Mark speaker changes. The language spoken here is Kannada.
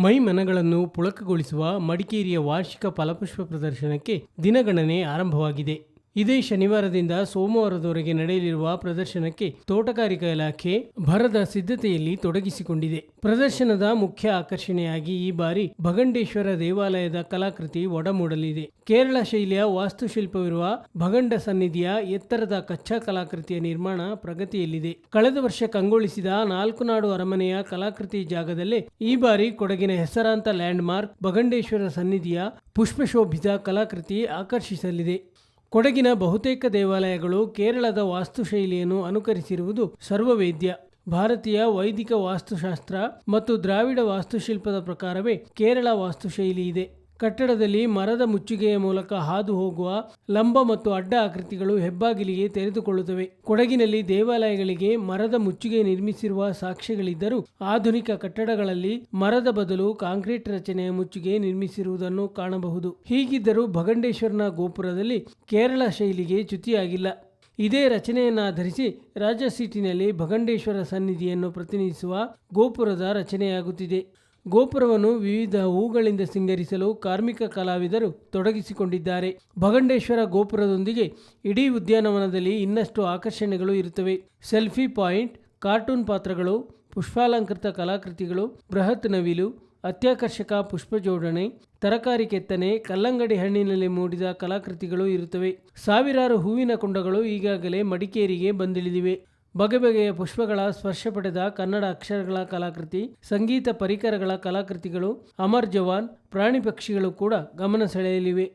Speaker 1: ಮೈ ಮನಗಳನ್ನು ಪುಳಕಗೊಳಿಸುವ ಮಡಿಕೇರಿಯ ವಾರ್ಷಿಕ ಫಲಪುಷ್ಪ ಪ್ರದರ್ಶನಕ್ಕೆ ದಿನಗಣನೆ ಆರಂಭವಾಗಿದೆ. ಇದೇ ಶನಿವಾರದಿಂದ ಸೋಮವಾರದವರೆಗೆ ನಡೆಯಲಿರುವ ಪ್ರದರ್ಶನಕ್ಕೆ ತೋಟಗಾರಿಕಾ ಇಲಾಖೆ ಭರದ ಸಿದ್ಧತೆಯಲ್ಲಿ ತೊಡಗಿಸಿಕೊಂಡಿದೆ. ಪ್ರದರ್ಶನದ ಮುಖ್ಯ ಆಕರ್ಷಣೆಯಾಗಿ ಈ ಬಾರಿ ಭಗಂಡೇಶ್ವರ ದೇವಾಲಯದ ಕಲಾಕೃತಿ ಒಡಮೂಡಲಿದೆ. ಕೇರಳ ಶೈಲಿಯ ವಾಸ್ತುಶಿಲ್ಪವಿರುವ ಭಗಂಡ ಸನ್ನಿಧಿಯ ಎತ್ತರದ ಕಚ್ಚಾ ಕಲಾಕೃತಿಯ ನಿರ್ಮಾಣ ಪ್ರಗತಿಯಲ್ಲಿದೆ. ಕಳೆದ ವರ್ಷ ಕಂಗೊಳಿಸಿದ ನಾಲ್ಕು ನಾಡು ಅರಮನೆಯ ಕಲಾಕೃತಿ ಜಾಗದಲ್ಲೇ ಈ ಬಾರಿ ಕೊಡಗಿನ ಹೆಸರಾಂತ ಲ್ಯಾಂಡ್ ಮಾರ್ಕ್ ಭಗಂಡೇಶ್ವರ ಸನ್ನಿಧಿಯ ಪುಷ್ಪಶೋಭಿತ ಕಲಾಕೃತಿ ಆಕರ್ಷಿಸಲಿದೆ. ಕೊಡಗಿನ ಬಹುತೇಕ ದೇವಾಲಯಗಳು ಕೇರಳದ ವಾಸ್ತುಶೈಲಿಯನ್ನು ಅನುಕರಿಸಿರುವುದು ಸರ್ವವೇದ್ಯ. ಭಾರತೀಯ ವೈದಿಕ ವಾಸ್ತುಶಾಸ್ತ್ರ ಮತ್ತು ದ್ರಾವಿಡ ವಾಸ್ತುಶಿಲ್ಪದ ಪ್ರಕಾರವೇ ಕೇರಳ ವಾಸ್ತುಶೈಲಿ ಇದೆ. ಕಟ್ಟಡದಲ್ಲಿ ಮರದ ಮುಚ್ಚುಗೆಯ ಮೂಲಕ ಹಾದು ಹೋಗುವ ಲಂಬ ಮತ್ತು ಅಡ್ಡ ಆಕೃತಿಗಳು ಹೆಬ್ಬಾಗಿಲಿಗೆ ತೆರೆದುಕೊಳ್ಳುತ್ತವೆ. ಕೊಡಗಿನಲ್ಲಿ ದೇವಾಲಯಗಳಿಗೆ ಮರದ ಮುಚ್ಚುಗೆ ನಿರ್ಮಿಸಿರುವ ಸಾಕ್ಷ್ಯಗಳಿದ್ದರೂ ಆಧುನಿಕ ಕಟ್ಟಡಗಳಲ್ಲಿ ಮರದ ಬದಲು ಕಾಂಕ್ರೀಟ್ ರಚನೆಯ ಮುಚ್ಚುಗೆ ನಿರ್ಮಿಸಿರುವುದನ್ನು ಕಾಣಬಹುದು. ಹೀಗಿದ್ದರೂ ಭಗಂಡೇಶ್ವರನ ಗೋಪುರದಲ್ಲಿ ಕೇರಳ ಶೈಲಿಗೆ ಚ್ಯುತಿಯಾಗಿಲ್ಲ. ಇದೇ ರಚನೆಯನ್ನಾಧರಿಸಿ ರಾಜಸೀಟಿನಲ್ಲಿ ಭಗಂಡೇಶ್ವರ ಸನ್ನಿಧಿಯನ್ನು ಪ್ರತಿನಿಧಿಸುವ ಗೋಪುರದ ರಚನೆಯಾಗುತ್ತಿದೆ. ಗೋಪುರವನ್ನು ವಿವಿಧ ಹೂಗಳಿಂದ ಸಿಂಗರಿಸಲು ಕಾರ್ಮಿಕ ಕಲಾವಿದರು ತೊಡಗಿಸಿಕೊಂಡಿದ್ದಾರೆ. ಭಗಂಡೇಶ್ವರ ಗೋಪುರದೊಂದಿಗೆ ಇಡೀ ಉದ್ಯಾನವನದಲ್ಲಿ ಇನ್ನಷ್ಟು ಆಕರ್ಷಣೆಗಳು ಇರುತ್ತವೆ. ಸೆಲ್ಫಿ ಪಾಯಿಂಟ್, ಕಾರ್ಟೂನ್ ಪಾತ್ರಗಳು, ಪುಷ್ಪಾಲಂಕೃತ ಕಲಾಕೃತಿಗಳು, ಬೃಹತ್ ನವಿಲು, ಅತ್ಯಾಕರ್ಷಕ ಪುಷ್ಪ ಜೋಡಣೆ ತರಕಾರಿ ಕೆತ್ತನೆ, ಕಲ್ಲಂಗಡಿ ಹಣ್ಣಿನಲ್ಲಿ ಮೂಡಿದ ಕಲಾಕೃತಿಗಳು ಇರುತ್ತವೆ. ಸಾವಿರಾರು ಹೂವಿನ ಕುಂಡಗಳು ಈಗಾಗಲೇ ಮಡಿಕೇರಿಗೆ ಬಂದಿಳಿದಿವೆ. ಬಗೆ ಬಗೆಯ ಪುಷ್ಪಗಳ ಸ್ಪರ್ಶ ಪಡೆದ ಕನ್ನಡ ಅಕ್ಷರಗಳ ಕಲಾಕೃತಿ, ಸಂಗೀತ ಪರಿಕರಗಳ ಕಲಾಕೃತಿಗಳು, ಅಮರ್ ಜವಾನ್, ಪ್ರಾಣಿ ಪಕ್ಷಿಗಳು ಕೂಡ ಗಮನ ಸೆಳೆಯಲಿವೆ.